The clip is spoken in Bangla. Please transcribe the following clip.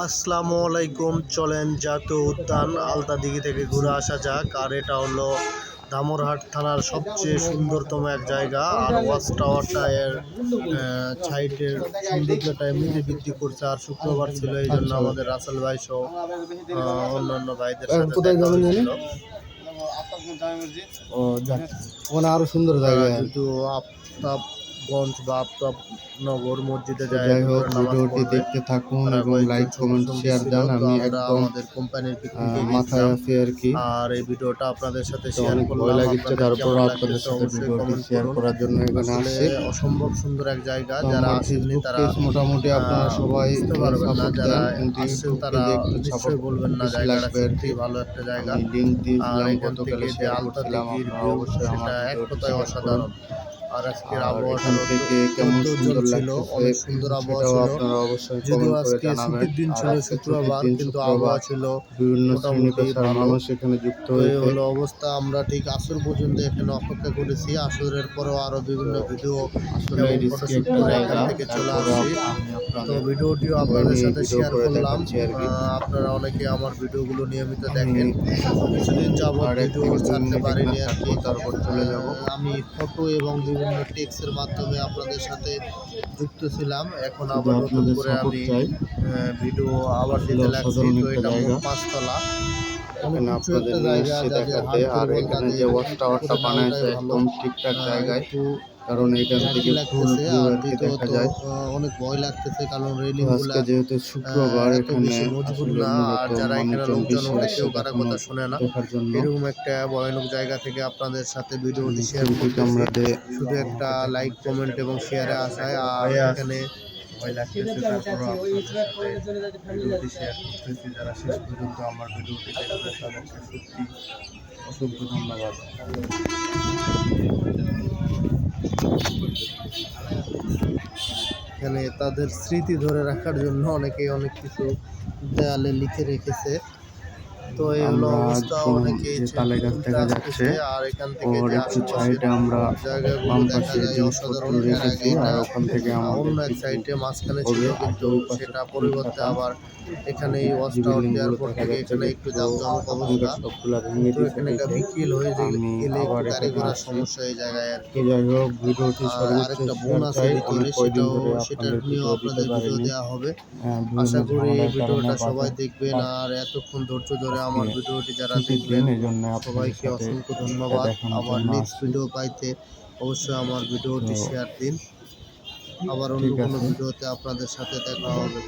আসসালামু আলাইকুম চলেন জাতীয় উদ্যান আলতাদিঘি থেকে ঘুরে আসা যাক। আর এটা হলো দামরহাট থানার সবচেয়ে সুন্দরতম এক জায়গা। আর ওয়াচ টাওয়ারটা এর সাইডের সৌন্দর্যটা এমনিতে বৃদ্ধি করছে। আর শুক্রবার ছিল এই জন্য আমাদের রাসেল ভাই সহ অন্যান্য ভাইদের সাথে। ও যাক। ওখানে আরও সুন্দর জায়গা। কিন্তু যেহেতু আফতাবগঞ্জ বা নগর মসজিদে যাই হোক ভিডিওটি দেখতে থাকুন এবং লাইক কমেন্ট শেয়ার দেন আমি একদম আমাদের কোম্পানির মাথায়। আছি আর কি। আর এই ভিডিওটা আপনাদের সাথে শেয়ার করলাম লাগিচ্ছে আপনাদের তারপর আপনাদের সাথে ভিডিওটি শেয়ার করার জন্য এখানে আসছি। অসম্ভব সুন্দর এক জায়গা যারা আসেননি তারা মোটামুটি আপনারা সবাই পারবেন না যারা আসছেন তারা নিশ্চয়ই বলবেন না জায়গাটা সত্যি ভালো একটা জায়গা। লিঙ্ক আর দিয়েছিলাম গতকালে শেয়ার করছিলাম আপনারা অবশ্যই আমার এক কথায় অসাধারণ। আর আজকের আর আবহাওয়াটা এখান থেকে কেমন সুন্দর ছিল অনেক সুন্দর আবহাওয়া সেটাও আপনারা অবশ্যই কমেন্ট করে আজকে জানাবেন। আর শুক্রবার কিন্তু আবহাওয়া ছিল বিভিন্ন শ্রেণি মোটামুটি পেশার ভালো। মানুষ এখানে যুক্ত হয়েছে। হলো অবস্থা আমরা ঠিক আসর পর্যন্ত এখানে অপেক্ষা করেছি। আসরের পরেও আরও বিভিন্ন ভিডিও আসলে রিস্কি একটা জায়গা থেকে চলে আসছি। তো ভিডিওটিও আপনাদের সাথে শেয়ার করলাম। আপনারা অনেকে আমার ভিডিওগুলো নিয়মিত দেখেন। কিছুদিন যাবত ভিডিও ছাড়তে পারিনি আর কি। তারপর চলে যাব। আমি ফটো এবং বিভিন্ন টেক্সের মাধ্যমে আপনাদের সাথে যুক্ত ছিলাম। এখন আবার নতুন করে আমি ভিডিও আবার দিতে লাগছি। তো এটা। পাঁচতলা। এখানে আপনাদের নিয়ে জায়গা দেখাতে আর এখানে যে ওয়াচ টাওয়ারটা বানাইছে একদম ঠিকঠাক জায়গায়। একটু কারণ এখান থেকে লাগতেছে আর অনেক ভয় লাগতেছে কারণ রেলিংগুলা আজকে যেহেতু শুক্রবার এখানে মজবুত না আর যারা এখানে লোকজন কেউ কারও কথা শুনে না। দেখার জন্য এরকম একটা ভয়ানক জায়গা থেকে আপনাদের সাথে ভিডিওটি শেয়ার করতেছি। কামড়াতে শুধু একটা লাইক কমেন্ট এবং শেয়ারে আসায় আর এখানে ভয় লাগতেছে তারপরও আপনাদের সাথে ভিডিওটি শেয়ার করতেছি। যারা শেষ পর্যন্ত আমার ভিডিওটি দেখবে তাদেরকে সত্যি অসংখ্য ধন্যবাদ। এখানে তাদের স্মৃতি ধরে রাখার জন্য অনেকে অনেক কিছু দেয়ালে লিখে রেখেছে। তো এই হলো অবস্থা একদম অনেকে তালে গাছ দেখা যাচ্ছে, আর এখান থেকে যে সাইডে আমরা বাম দেখা পাশে যায় জিনিসপত্র অসাধারণ রেখেছি আর ওখান থেকে অন্য এক সাইডে মাঝখানে ছিল কিন্তু সেটা পরিবর্তে আবার এখানে এই ওয়াচ টাওয়ার থেকে এখানে একটু একটু জামজমক অবস্থা। তো এখানে একটা বিকেল হয়ে যে- গেলে একটু গাড়ি ঘোড়ার সমস্যা হয়ে জায়গায় আর কি যাই হোক ভিডিওটি আর সর্বোচ্চ আরেকটা বোন আছে চাই ভিতরে অনেক সেটাও সেটার আপনাদের নিয়েও আপনাদের ভিডিও দেওয়া হবে। হ্যাঁ, আশা করি এই ভিডিওটা সবাই দেখবেন আর এতক্ষণ ধৈর্য ধরে আমার ভিডিওটি যারা দেখবেন সবাইকে অসংখ্য ধন্যবাদ। আমার আবার নেক্সট ভিডিও পাইতে অবশ্যই আমার ভিডিওটি শেয়ার দিন। আবার অন্য কোনো ভিডিওতে আপনাদের সাথে দেখা হবে।